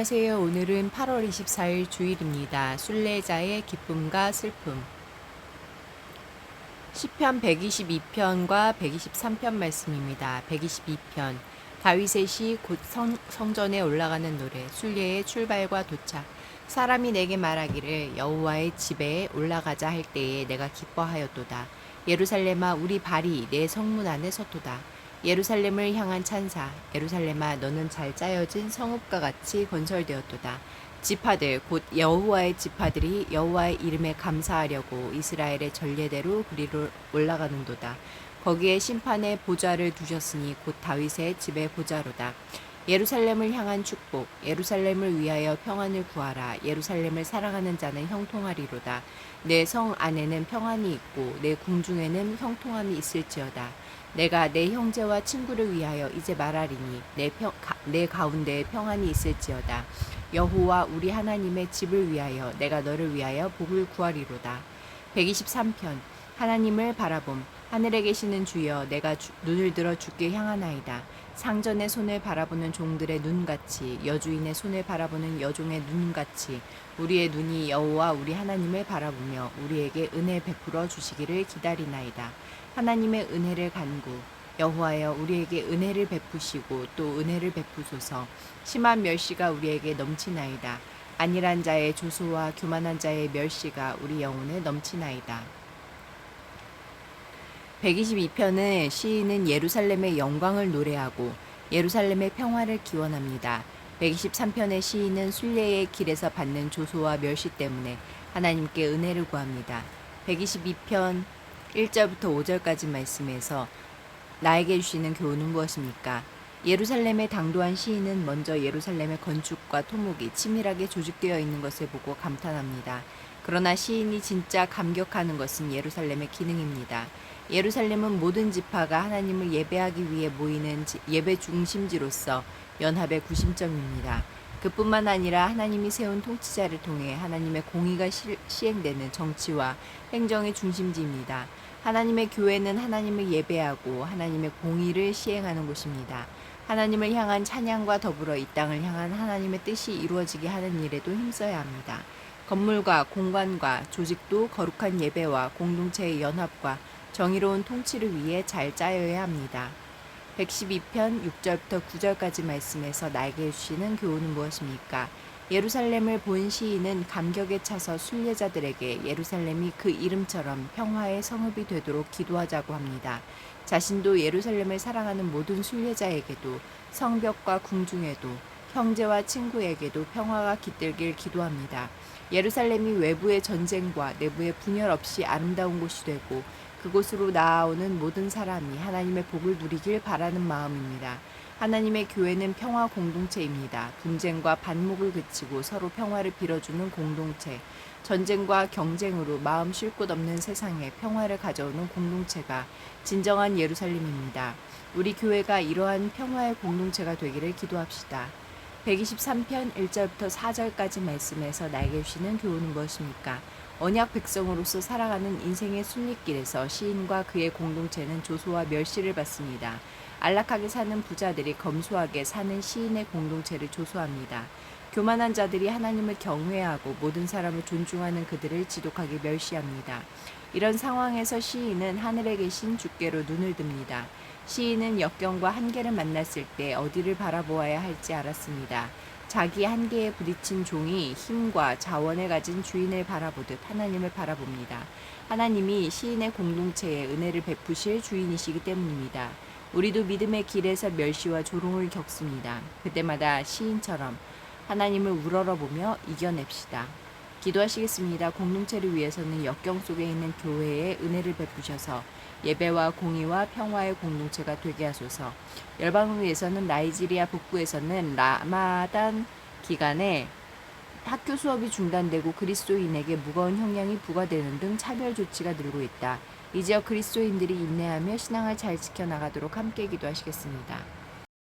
안녕하세요. 오늘은 8월 24일 주일입니다. 순례자의 기쁨과 슬픔. 시편 122편과 123편 말씀입니다. 122편. 다윗의 시 곧 성전에 올라가는 노래. 순례의 출발과 도착. 사람이 내게 말하기를 여호와의 집에 올라가자 할 때에 내가 기뻐하였도다. 예루살렘아 우리 발이 내 성문 안에 섰도다. 예루살렘을 향한 찬사 예루살렘아 너는 잘 짜여진 성읍과 같이 건설되었도다. 지파들 곧 여호와의 지파들이 여호와의 이름에 감사하려고 이스라엘의 전례대로 그리로 올라가는도다. 거기에 심판의 보좌를 두셨으니 곧 다윗의 집의 보좌로다 예루살렘을 향한 축복 예루살렘을 위하여 평안을 구하라. 예루살렘을 사랑하는 자는 형통하리로다. 내 성 안에는 평안이 있고 내 궁중에는 형통함이 있을지어다. 내가 내 형제와 친구를 위하여 이제 말하리니 내, 평, 가, 내 가운데 평안이 있을지어다. 여호와 우리 하나님의 집을 위하여 내가 너를 위하여 복을 구하리로다. 123편. 하나님을 바라봄 하늘에 계시는 주여 내가 주, 눈을 들어 주께 향하나이다. 상전의 손을 바라보는 종들의 눈같이 여주인의 손을 바라보는 여종의 눈같이 우리의 눈이 여호와 우리 하나님을 바라보며 우리에게 은혜 베풀어 주시기를 기다리나이다. 하나님의 은혜를 간구 여호와여 우리에게 은혜를 베푸시고 또 은혜를 베푸소서 심한 멸시가 우리에게 넘치나이다 안일한 자의 조소와 교만한 자의 멸시가 우리 영혼에 넘치나이다 122편은 시인은 예루살렘의 영광을 노래하고 예루살렘의 평화를 기원합니다. 123편의 시인은 순례의 길에서 받는 조소와 멸시 때문에 하나님께 은혜를 구합니다. 122편 1절부터 5절까지 말씀에서 나에게 주시는 교훈은 무엇입니까? 예루살렘의 당도한 시인은 먼저 예루살렘의 건축과 토목이 치밀하게 조직되어 있는 것을 보고 감탄합니다. 그러나 시인이 진짜 감격하는 것은 예루살렘의 기능입니다. 예루살렘은 모든 지파가 하나님을 예배하기 위해 모이는 예배 중심지로서 연합의 구심점입니다. 그뿐만 아니라 하나님이 세운 통치자를 통해 하나님의 공의가 시, 시행되는 정치와 행정의 중심지입니다. 하나님의 교회는 하나님을 예배하고 하나님의 공의를 시행하는 곳입니다. 하나님을 향한 찬양과 더불어 이 땅을 향한 하나님의 뜻이 이루어지게 하는 일에도 힘써야 합니다. 건물과 공간과 조직도 거룩한 예배와 공동체의 연합과 정의로운 통치를 위해 잘 짜여야 합니다. 112편 6절부터 9절까지 말씀에서 나에게 주시는 교훈은 무엇입니까? 예루살렘을 본 시인은 감격에 차서 순례자들에게 예루살렘이 그 이름처럼 평화의 성읍이 되도록 기도하자고 합니다. 자신도 예루살렘을 사랑하는 모든 순례자에게도 성벽과 궁중에도 형제와 친구에게도 평화가 깃들길 기도합니다. 예루살렘이 외부의 전쟁과 내부의 분열 없이 아름다운 곳이 되고 그곳으로 나아오는 모든 사람이 하나님의 복을 누리길 바라는 마음입니다. 하나님의 교회는 평화 공동체입니다. 분쟁과 반목을 그치고 서로 평화를 빌어주는 공동체. 전쟁과 경쟁으로 마음 쉴 곳 없는 세상에 평화를 가져오는 공동체가 진정한 예루살렘입니다. 우리 교회가 이러한 평화의 공동체가 되기를 기도합시다. 123편 1절부터 4절까지 말씀에서 나에게 주시는 교훈은 무엇입니까? 언약 백성으로서 살아가는 인생의 순리길에서 시인과 그의 공동체는 조소와 멸시를 받습니다. 안락하게 사는 부자들이 검소하게 사는 시인의 공동체를 조소합니다. 교만한 자들이 하나님을 경외하고 모든 사람을 존중하는 그들을 지독하게 멸시합니다. 이런 상황에서 시인은 하늘에 계신 주께로 눈을 듭니다. 시인은 역경과 한계를 만났을 때 어디를 바라보아야 할지 알았습니다. 자기 한계에 부딪힌 종이 힘과 자원을 가진 주인을 바라보듯 하나님을 바라봅니다. 하나님이 시인의 공동체에 은혜를 베푸실 주인이시기 때문입니다. 우리도 믿음의 길에서 멸시와 조롱을 겪습니다. 그때마다 시인처럼 하나님을 우러러보며 이겨냅시다. 기도하시겠습니다. 공동체를 위해서는 역경 속에 있는 교회에 은혜를 베푸셔서 예배와 공의와 평화의 공동체가 되게 하소서. 열방을 위해서는 나이지리아 북부에서는 라마단 기간에 학교 수업이 중단되고 그리스도인에게 무거운 형량이 부과되는 등 차별 조치가 늘고 있다. 이 지역 그리스도인들이 인내하며 신앙을 잘 지켜나가도록 함께 기도하시겠습니다.